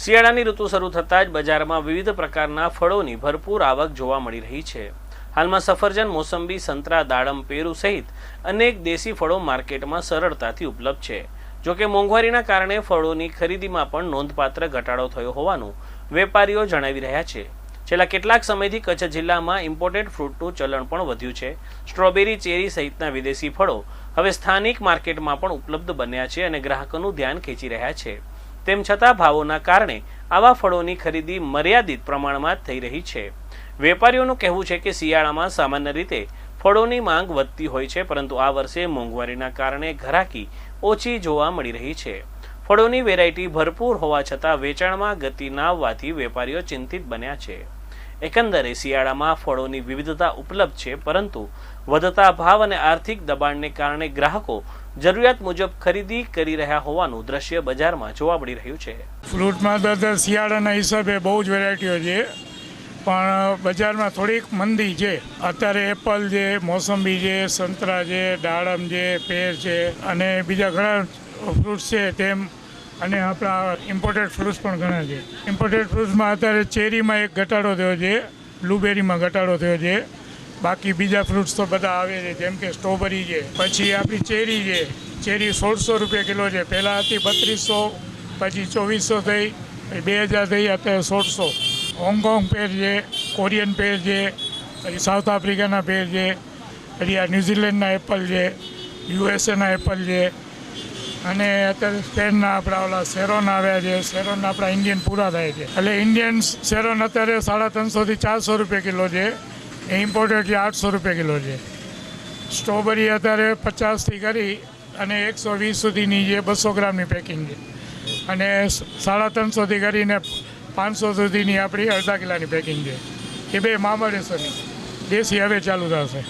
શિયાળાની ઋતુ શરૂ થતાં જ બજારમાં વિવિધ પ્રકારના ફળોની ભરપૂર આવક જોવા મળી રહી છે. હાલમાં સફરજન, મોસંબી, સંતરા, દાડમ, પેરુ સહિત અનેક દેશી ફળો માર્કેટમાં સરળતાથી ઉપલબ્ધ છે. જોકે મોંઘવારીના કારણે ફળોની ખરીદીમાં પણ નોંધપાત્ર ઘટાડો થયો હોવાનું વેપારીઓ જણાવી રહ્યા છે. છેલ્લા કેટલાક સમયથી કચ્છ જિલ્લામાં ઇમ્પોર્ટેડ ફ્રૂટનું ચલણ પણ વધ્યું છે. સ્ટ્રોબેરી, ચેરી સહિતના વિદેશી ફળો હવે સ્થાનિક માર્કેટમાં પણ ઉપલબ્ધ બન્યા છે અને ગ્રાહકોનું ધ્યાન ખેંચી રહ્યા છે. તેમ છતાં ભાવોના કારણે આવા ફળોની ખરીદી મર્યાદિત પ્રમાણમાં થઈ રહી છે. વેપારીઓનું કહેવું છે કે શિયાળામાં સામાન્ય રીતે ફળોની માંગ વધતી હોય છે, પરંતુ આ વર્ષે મોંઘવારીના કારણે ઘરાકી ઓછી જોવા મળી રહી છે. ફળોની વેરાયટી ભરપૂર હોવા છતાં વેચાણમાં ગતિ ના આવવાથી વેપારીઓ ચિંતિત બન્યા છે. એકંદરે શિયાળામાં ફળોની વિવિધતા ઉપલબ્ધ છે, પરંતુ વધતા ભાવ અને આર્થિક દબાણને કારણે ગ્રાહકો જરૂરિયાત મુજબ ખરીદી કરી રહ્યા હોવાનું દ્રશ્ય બજારમાં જોવા મળી રહ્યું છે. ફ્રૂટમાં તો શિયાળાના હિસાબે બહુ જ વેરાયટીઓ છે. પણ બજારમાં થોડીક મંદી છે. અત્યારે એપલ છે, મોસંબી છે, સંતરા છે, દાડમ છે પેર છે અને બીજા ઘણા ફ્રૂટ્સ છે તેમ. અને આપણા ઇમ્પોર્ટેડ ફ્રૂટ્સ પણ ઘણા છે. ઇમ્પોર્ટેડ ફ્રૂટ્સમાં અત્યારે ચેરીમાં એક ઘટાડો થયો છે. બ્લુબેરીમાં ઘટાડો થયો છે. બાકી બીજા ફ્રૂટ્સ તો બધા આવે છે, જેમ કે સ્ટ્રોબેરી છે, પછી આપણી ચેરી છે, ચેરી સોળસો રૂપિયા કિલો છે, પહેલાં હતી બત્રીસો, પછી ચોવીસો થઈ બે હજાર થઈ, અત્યારે સોળસો. હોંગકોંગ પેર છે કોરિયન પેર છે, પછી સાઉથ આફ્રિકાના પેર છે, પછી આ ન્યૂઝીલેન્ડના એપલ છે યુએસએના એપલ છે, અને અત્યારે સ્પેનના આપણા ઓલા શેરોન આવ્યા છે શેરોન આપણા ઇન્ડિયન પૂરા થાય છે. એટલે ઇન્ડિયન શેરોન અત્યારે સાડા ત્રણસોથી ચારસો રૂપિયા કિલો છે એ ઇમ્પોર્ટેડ છે આઠસો રૂપિયા કિલો છે. સ્ટ્રોબેરી અત્યારે પચાસથી કરી અને એકસો વીસ સુધીની જે બસો ગ્રામની પેકિંગ છે. અને સાડા ત્રણસોથી કરીને પાંચસો સુધીની આપણી અડધા કિલાની પેકિંગ છે. એ બે મામલેશ્વરની દેશી હવે ચાલુ થશે.